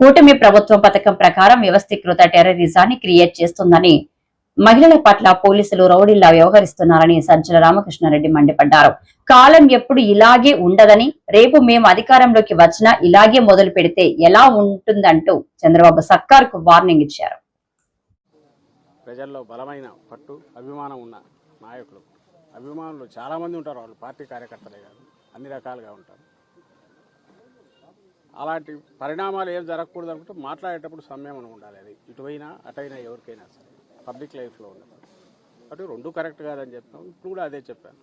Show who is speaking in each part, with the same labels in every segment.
Speaker 1: కూటమి ప్రభుత్వం పథకం ప్రకారం వ్యవస్థీకృత టెర్రరిజాన్ని క్రియేట్ చేస్తుందని మహిళల పట్ల పోలీసులు రౌడీల్లా వ్యవహరిస్తున్నారని సజ్జల రామకృష్ణారెడ్డి మండిపడ్డారు. కాలం ఎప్పుడు ఇలాగే ఉండదని రేపు మేము అధికారంలోకి వచ్చినా ఇలాగే మొదలు పెడితే ఎలా ఉంటుందంటూ చంద్రబాబు సర్కార్కు వార్నింగ్ ఇచ్చారు.
Speaker 2: ప్రజల్లో బలమైన పట్టు అభిమానం ఉన్న నాయకులు అభిమానులు చాలామంది ఉంటారు వాళ్ళు పార్టీ కార్యకర్తలే కాదు అన్ని రకాలుగా ఉంటారు. అలాంటి పరిణామాలు ఏం జరగకూడదు అనుకుంటే మాట్లాడేటప్పుడు సంయమనం ఉండాలి అది. ఇటువైనా అటైనా ఎవరికైనా సరే. పబ్లిక్ లైఫ్లో ఉండదు అటు రెండు కరెక్ట్ కాదని చెప్తాం. ఇప్పుడు కూడా అదే చెప్పాను.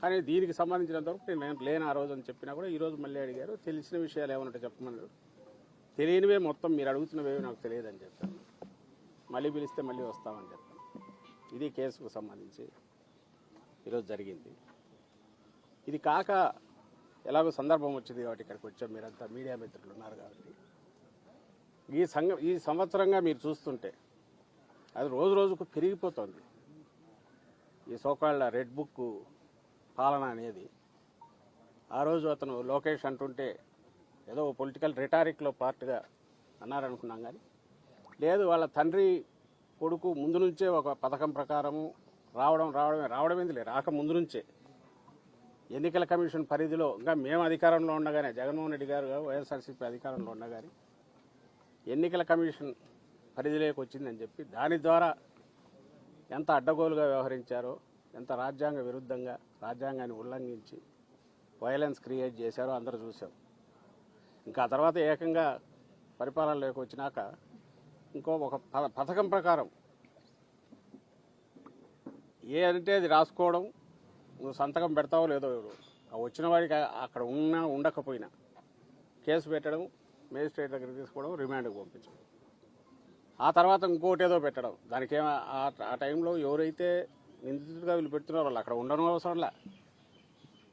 Speaker 2: కానీ దీనికి సంబంధించినంత వరకు నేను లేని ఆ రోజు అని చెప్పినా కూడా ఈరోజు మళ్ళీ అడిగారు తెలిసిన విషయాలు ఏమన్నట్టు చెప్పమన్నారు తెలియనివే మొత్తం మీరు అడుగుతున్నవే నాకు తెలియదని చెప్పాను. మళ్ళీ పిలిస్తే మళ్ళీ వస్తామని చెప్పాను. ఇది కేసుకు సంబంధించి ఈరోజు జరిగింది. ఇది కాక ఎలాగో సందర్భం వచ్చింది కాబట్టి ఇక్కడికి వచ్చాం. మీరంతా మీడియా మిత్రులు ఉన్నారు కాబట్టి. ఈ సంఘ ఈ సంవత్సరంగా మీరు చూస్తుంటే అది రోజు రోజుకు పెరిగిపోతుంది. ఈ సోకాళ్ళ రెడ్ బుక్ పాలన అనేది ఆ రోజు అతను లోకేష్ అంటుంటే ఏదో పొలిటికల్ రిటారిక్లో పార్ట్గా అన్నారనుకున్నాం కానీ లేదు వాళ్ళ తండ్రి కొడుకు ముందు నుంచే ఒక పథకం ప్రకారము రావడం రావడమే రావడం ఏంది లేదు రాక ముందు నుంచే ఎన్నికల కమిషన్ పరిధిలో ఇంకా మేము అధికారంలో ఉండగానే జగన్మోహన్ రెడ్డి గారు వైఎస్ఆర్సీపీ అధికారంలో ఉండగానే ఎన్నికల కమిషన్ పరిధిలోకి వచ్చిందని చెప్పి దాని ద్వారా ఎంత అడ్డగోలుగా వ్యవహరించారో ఎంత రాజ్యాంగ విరుద్ధంగా రాజ్యాంగాన్ని ఉల్లంఘించి వైలెన్స్ క్రియేట్ చేశారో అందరూ చూసాం ఇంకా ఆ తర్వాత ఏకంగా పరిపాలనలోకి వచ్చినాక ఇంకో ఒక ప- పథకం ప్రకారం ఏ అంటే అది రాసుకోవడం నువ్వు సంతకం పెడతావో లేదో ఎవరు. వచ్చిన వాడికి అక్కడ ఉన్నా ఉండకపోయినా కేసు పెట్టడం మేజిస్ట్రేట్ దగ్గర తీసుకోవడం రిమాండ్కి పంపించడం. ఆ తర్వాత ఇంకోటి ఏదో పెట్టడం. దానికి ఆ- ఆ టైంలో ఎవరైతే నిందితుడిగా వీళ్ళు పెడుతున్నారో వాళ్ళు అక్కడ ఉండడం అవసరంలా.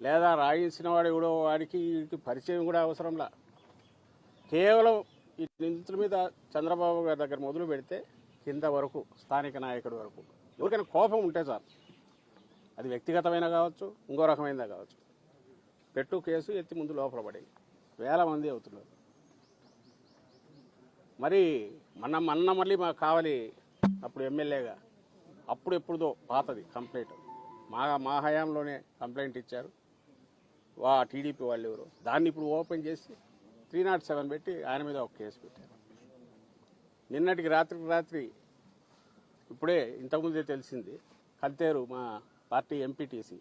Speaker 2: లేదా రాయించిన వాడు ఎవడో వాడికి వీడికి పరిచయం కూడా అవసరంలా. కేవలం ఈ నిందితుల మీద చంద్రబాబు గారి దగ్గర మొదలు పెడితే కింద వరకు స్థానిక నాయకుడి వరకు. ఎవరికైనా కోపం ఉంటే సార్ అది వ్యక్తిగతమైన కావచ్చు ఇంకో రకమైనదా కావచ్చు. పెట్టు కేసు ఎత్తి ముందు లోపల పడి వేల మంది అవుతున్నారు. మరి మన మన్న మళ్ళీ మాకు కావాలి అప్పుడు ఎమ్మెల్యేగా. అప్పుడు ఎప్పుడుదో పాతది కంప్లైంట్. మా మా హయాంలోనే కంప్లైంట్ ఇచ్చారు. వా టీడీపీ వాళ్ళు ఎవరు. దాన్ని ఇప్పుడు ఓపెన్ చేసి త్రీ నాట్ సెవెన్ పెట్టి ఆయన మీద ఒక కేసు పెట్టారు. నిన్నటికి రాత్రికి రాత్రి ఇప్పుడే ఇంతకుముందే తెలిసింది. కల్తేరు మా పార్టీ ఎంపీటీసీ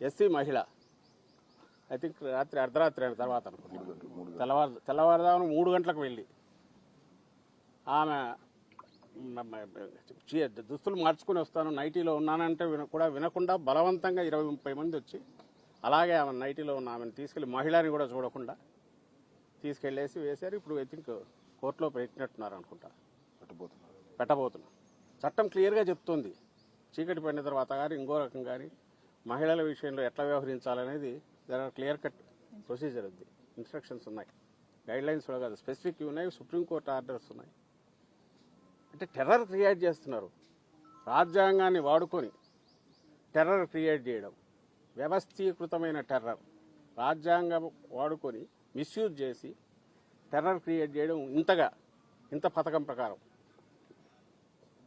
Speaker 2: ఎస్సీ మహిళ. ఐ థింక్ రాత్రి అర్ధరాత్రి అయిన తర్వాత అనుకుంటున్నాను తెల్లవారు తెల్లవారుదామున మూడు గంటలకు వెళ్ళి. ఆమె దుస్తులు మార్చుకుని వస్తాను. నైటీలో ఉన్నానంటే విన కూడా వినకుండా బలవంతంగా ఇరవై ముప్పై మంది వచ్చి అలాగే ఆమె నైటీలో ఉన్న ఆమెను తీసుకెళ్ళి మహిళని కూడా చూడకుండా తీసుకెళ్ళేసి వేశారు. ఇప్పుడు ఐ థింక్ కోర్టులో పెట్టినట్టున్నారు అనుకుంటా. పెట్టబోతున్నారు. చట్టం క్లియర్గా చెప్తుంది. చీకటి పడిన తర్వాత కానీ ఇంకో రకం కానీ మహిళల విషయంలో ఎట్లా వ్యవహరించాలనేది there are clear cut procedure ఉంది. ఇన్స్ట్రక్షన్స్ ఉన్నాయి. గైడ్ లైన్స్ కూడా కాదు. స్పెసిఫిక్ ఉన్నాయి. సుప్రీంకోర్టు ఆర్డర్స్ ఉన్నాయి. అంటే టెర్రర్ క్రియేట్ చేస్తున్నారు. రాజ్యాంగాన్ని వాడుకొని టెర్రర్ క్రియేట్ చేయడం. వ్యవస్థీకృతమైన టెర్రర్ రాజ్యాంగం వాడుకొని మిస్యూజ్ చేసి టెర్రర్ క్రియేట్ చేయడం ఇంతగా ఇంత పథకం ప్రకారం.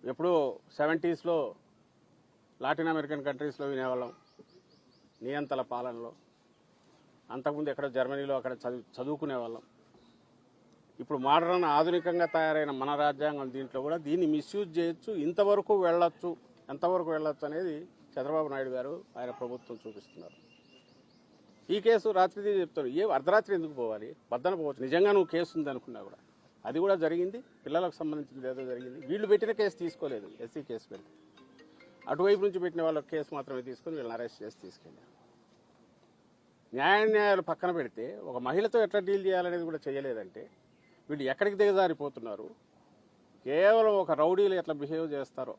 Speaker 2: ఎప్పుడో సెవెంటీస్లో లాటిన్ అమెరికన్ కంట్రీస్లో వినేవాళ్ళం నియంతల పాలనలో. అంతకుముందు ఎక్కడ జర్మనీలో అక్కడ చదువు చదువుకునే వాళ్ళం ఇప్పుడు మోడర్న్ ఆధునికంగా తయారైన మన రాజ్యాంగం దీంట్లో కూడా దీన్ని మిస్యూజ్ చేయొచ్చు ఇంతవరకు వెళ్ళొచ్చు ఎంతవరకు వెళ్ళొచ్చు అనేది చంద్రబాబు నాయుడు గారు ఆయన ప్రభుత్వం చూపిస్తున్నారు. ఈ కేసు రాత్రిది చెప్తారు ఏ అర్ధరాత్రి ఎందుకు పోవాలి? వద్దన పోవచ్చు. నిజంగా నువ్వు కేసు ఉంది అనుకున్నా కూడా. అది కూడా జరిగింది. పిల్లలకు సంబంధించింది ఏదో జరిగింది. వీళ్ళు పెట్టిన కేసు తీసుకోలేదు. ఎస్సీ కేసు పెట్టి అటువైపు నుంచి పెట్టిన వాళ్ళ కేసు మాత్రమే తీసుకొని వీళ్ళని అరెస్ట్ చేసి తీసుకెళ్ళారు. న్యాయాన్యాయాలు పక్కన పెడితే ఒక మహిళతో ఎట్లా డీల్ చేయాలనేది కూడా చేయలేదంటే వీళ్ళు ఎక్కడికి దిగజారిపోతున్నారు? కేవలం ఒక రౌడీలు ఎట్లా బిహేవ్ చేస్తారో?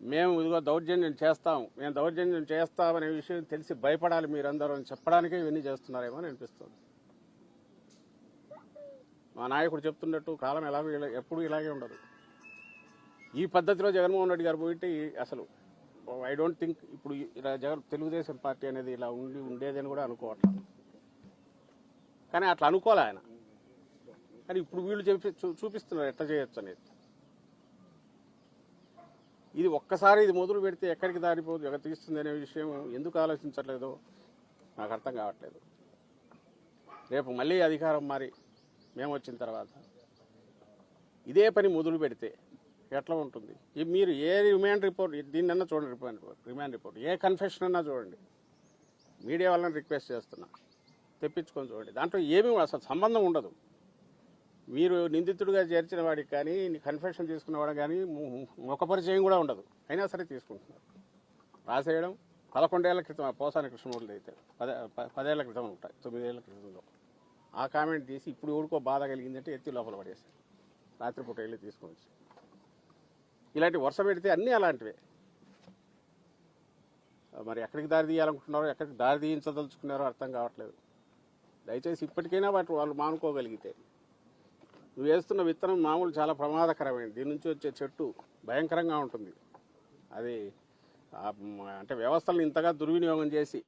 Speaker 2: మేము ఇదిగో దౌర్జన్యం చేస్తాం మేము దౌర్జన్యం చేస్తామనే విషయం తెలిసి భయపడాలి మీరందరూ అని చెప్పడానికే ఇవన్నీ చేస్తున్నారేమో అని అనిపిస్తుంది. మా నాయకుడు చెప్తున్నట్టు కాలం ఎలాగో ఎప్పుడు ఇలాగే ఉండదు. ఈ పద్ధతిలో జగన్మోహన్ రెడ్డి గారు పోయి అసలు ఐ డోంట్ థింక్ ఇప్పుడు ఇలా జగన్ తెలుగుదేశం పార్టీ అనేది ఇలా ఉండి ఉండేదని కూడా అనుకోవట్లేదు. కానీ అట్లా అనుకోలే ఆయన. కానీ ఇప్పుడు వీళ్ళు చెప్పి చూపిస్తున్నారు ఎట్లా చేయొచ్చు అనేది. ఇది ఒక్కసారి ఇది మొదలు పెడితే ఎక్కడికి దారిపోదు ఎక్కడ తీస్తుంది అనే విషయం ఎందుకు ఆలోచించట్లేదో నాకు అర్థం కావట్లేదు. రేపు మళ్ళీ అధికారం మారి మేము వచ్చిన తర్వాత ఇదే పని మొదలు పెడితే ఎట్లా ఉంటుంది? మీరు ఏ రిమాండ్ రిపోర్ట్ దీన్నన్నా చూడండి రిమాండ్ రిపోర్ట్ రిమాండ్ రిపోర్ట్. ఏ కన్ఫెషన్ అన్నా చూడండి. మీడియా వాళ్ళని రిక్వెస్ట్ చేస్తున్నా. తెప్పించుకొని చూడండి. దాంట్లో ఏమీ అసలు సంబంధం ఉండదు. మీరు నిందితుడిగా చేర్చిన వాడికి కానీ కన్ఫెషన్ తీసుకున్నవాడికి కానీ ముఖ పరిచయం కూడా ఉండదు. అయినా సరే తీసుకుంటున్నారు. రాసేయడం పదకొండేళ్ళ క్రితం పోసాని కృష్ణమూర్తి అయితే పదే పదేళ్ళ క్రితం ఉంటాయి తొమ్మిదేళ్ళ క్రితంలో. ఆ కామెంట్ తీసి ఇప్పుడు ఊడుకో బాధ కలిగిందంటే ఎత్తి లోపల పడేసారు రాత్రిపూట వెళ్ళి తీసుకొని వచ్చి. ఇలాంటి వర్షం పెడితే అన్నీ అలాంటివే. మరి ఎక్కడికి దారి తీయాలనుకుంటున్నారో ఎక్కడికి దారి తీయించదలుచుకున్నారో అర్థం కావట్లేదు. దయచేసి ఇప్పటికైనా వాటి వాళ్ళు మానుకోగలిగితే. నువ్వు వేస్తున్న విత్తనం మామూలు చాలా ప్రమాదకరమైనది. దీని నుంచి వచ్చే చెట్టు భయంకరంగా ఉంటుంది. అది అంటే వ్యవస్థలను ఇంతగా దుర్వినియోగం చేసి